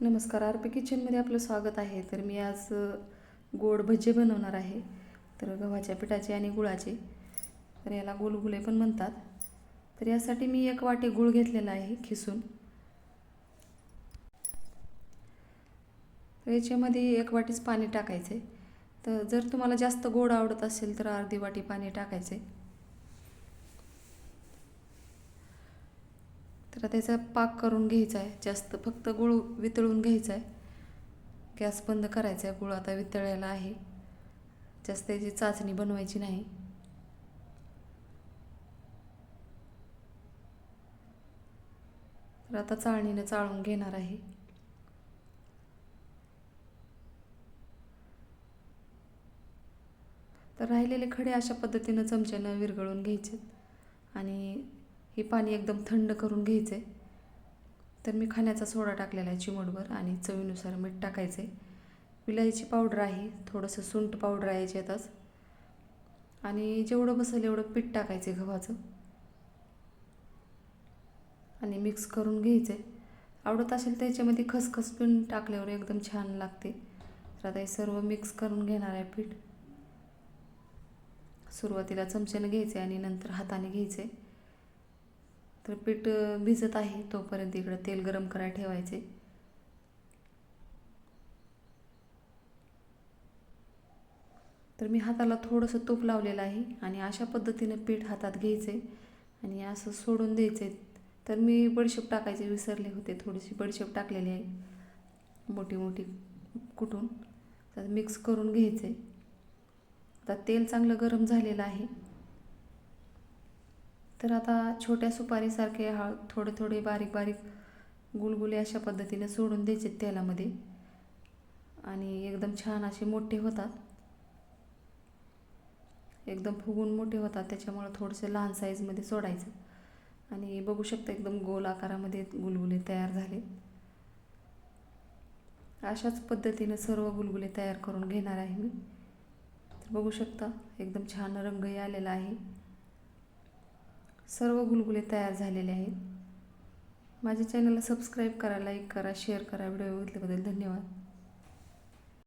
नमस्कार R P किचनमध्ये आपलं स्वागत आहे. तर मी आज गोड भजे बनवणार आहे. तर गव्हाच्या पिठाचे आणि गुळाचे. तर याला गुलगुले पण म्हणतात. तर यासाठी मी एक वाटी गुळ घेतलेला आहे खिसून. तर याच्यामध्ये एक वाटीच पाणी टाकायचे. तर जर तुम्हाला जास्त गोड आवडत असेल तर अर्धी वाटी पाणी टाकायचे. तर त्याचा पाक करून घ्यायचा आहे. जास्त फक्त गुळ वितळून घ्यायचा आहे. गॅस बंद करायचा आहे. गुळ आता वितळायला आहे. जास्त त्याची चाचणी बनवायची नाही. तर आता चाळणीनं चाळून घेणार आहे. तर राहिलेले खडे अशा पद्धतीनं चमच्यानं विरघळून घ्यायचे आणि हे पाणी एकदम थंड करून घ्यायचं आहे तर मी खाण्याचा सोडा टाकलेला आहे चिमटभर आणि चवीनुसार मीठ टाकायचं आहे विलायची पावडर आहे थोडंसं सुंठ पावडर आहे याच्यातच. आणि जेवढं बसेल एवढं पीठ टाकायचे गव्हाचं. आणि मिक्स करून घ्यायचे आवडत असेल तर याच्यामध्ये खसखस पण टाकल्यावर एकदम छान लागते. तर आता हे सर्व मिक्स करून घेणार आहे पीठ. सुरुवातीला चमच्यानं घ्यायचे आणि नंतर हाताने घ्यायचे तर पीठ भिजत आहे तोपर्यंत इकडं तेल गरम करायला ठेवायचे. तर मी हाताला थोडंसं तूप लावलेलं आहे आणि अशा पद्धतीनं पीठ हातात घ्यायचे आणि असं सोडून द्यायचे. तर मी बडीशेप टाकायचे विसरले होते थोडीशी बडीशेप टाकलेली आहे मोठी मोठी कुटून तर मिक्स करून घ्यायचे. आता तेल चांगलं गरम झालेलं आहे. तर आता छोट्या सुपारीसारखे हा थोडे थोडे बारीक बारीक गुलगुले अशा पद्धतीने सोडून द्यायचे तेलामध्ये. आणि एकदम छान असे मोठे होतात. एकदम फुगून मोठे होतात त्याच्यामुळं थोडेसे लहान साईजमध्ये सोडायचं. आणि बघू शकता एकदम गोल आकारामध्ये गुलगुले तयार झाले. अशाच पद्धतीने सर्व गुलगुले तयार करून घेणार आहे मी. तर बघू शकता एकदम छान रंगही आलेला आहे. सर्व गुलगुले तयार झालेले आहेत. माझ्या चॅनलला सबस्क्राईब करा लाईक करा शेअर करा. व्हिडिओ बघितल्याबद्दल धन्यवाद.